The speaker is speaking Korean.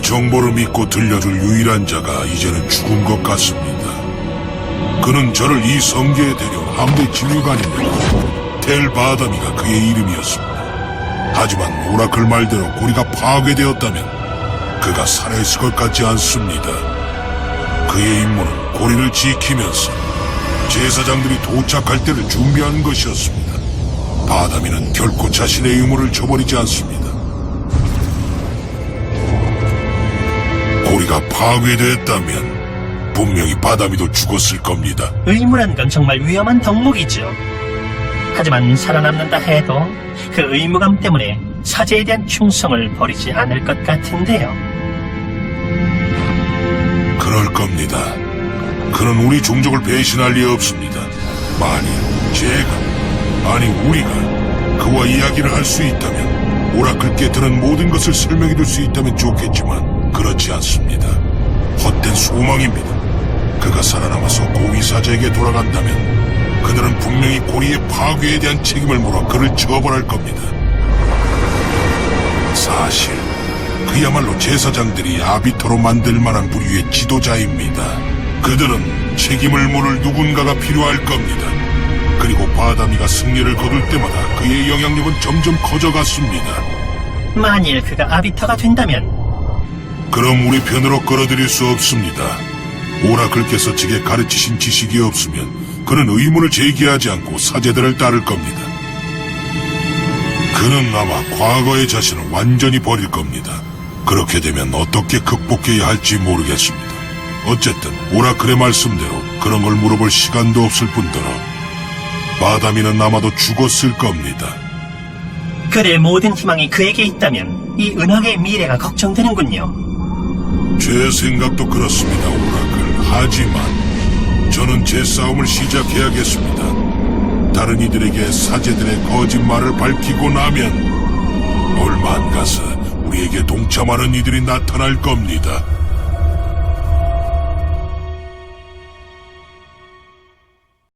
정보를 믿고 들려줄 유일한 자가 이제는 죽은 것 같습니다. 그는 저를 이 성계에 데려온 함대 지휘관입니다. 텔 바다미가 그의 이름이었습니다. 하지만 오라클 말대로 고리가 파괴되었다면 그가 살아있을 것 같지 않습니다. 그의 임무는 고리를 지키면서 제사장들이 도착할 때를 준비하는 것이었습니다. 바다미는 결코 자신의 의무를 저버리지 않습니다. 고리가 파괴됐다면 분명히 바다미도 죽었을 겁니다. 의무란 건 정말 위험한 덕목이죠. 하지만 살아남는다 해도 그 의무감 때문에 사제에 대한 충성을 버리지 않을 것 같은데요. 그럴 겁니다. 그는 우리 종족을 배신할 리 없습니다. 만일 제가, 아니 우리가 그와 이야기를 할 수 있다면 오라클께 드는 모든 것을 설명해 줄 수 있다면 좋겠지만 그렇지 않습니다. 헛된 소망입니다. 그가 살아남아서 고위사제에게 돌아간다면 그들은 분명히 고리의 파괴에 대한 책임을 물어 그를 처벌할 겁니다. 사실 그야말로 제사장들이 아비터로 만들 만한 부류의 지도자입니다. 그들은 책임을 물을 누군가가 필요할 겁니다. 그리고 바다미가 승리를 거둘 때마다 그의 영향력은 점점 커져갔습니다. 만일 그가 아비터가 된다면 그럼 우리 편으로 끌어들일 수 없습니다. 오라클께서 제게 가르치신 지식이 없으면 그는 의문을 제기하지 않고 사제들을 따를 겁니다. 그는 아마 과거의 자신을 완전히 버릴 겁니다. 그렇게 되면 어떻게 극복해야 할지 모르겠습니다. 어쨌든 오라클의 말씀대로 그런 걸 물어볼 시간도 없을 뿐더러 바다미는 아마도 죽었을 겁니다. 그의 모든 희망이 그에게 있다면 이 은하계의 미래가 걱정되는군요. 제 생각도 그렇습니다, 오라클. 하지만 저는 제 싸움을 시작해야겠습니다. 다른 이들에게 사제들의 거짓말을 밝히고 나면 얼마 안 가서 우리에게 동참하는 이들이 나타날 겁니다.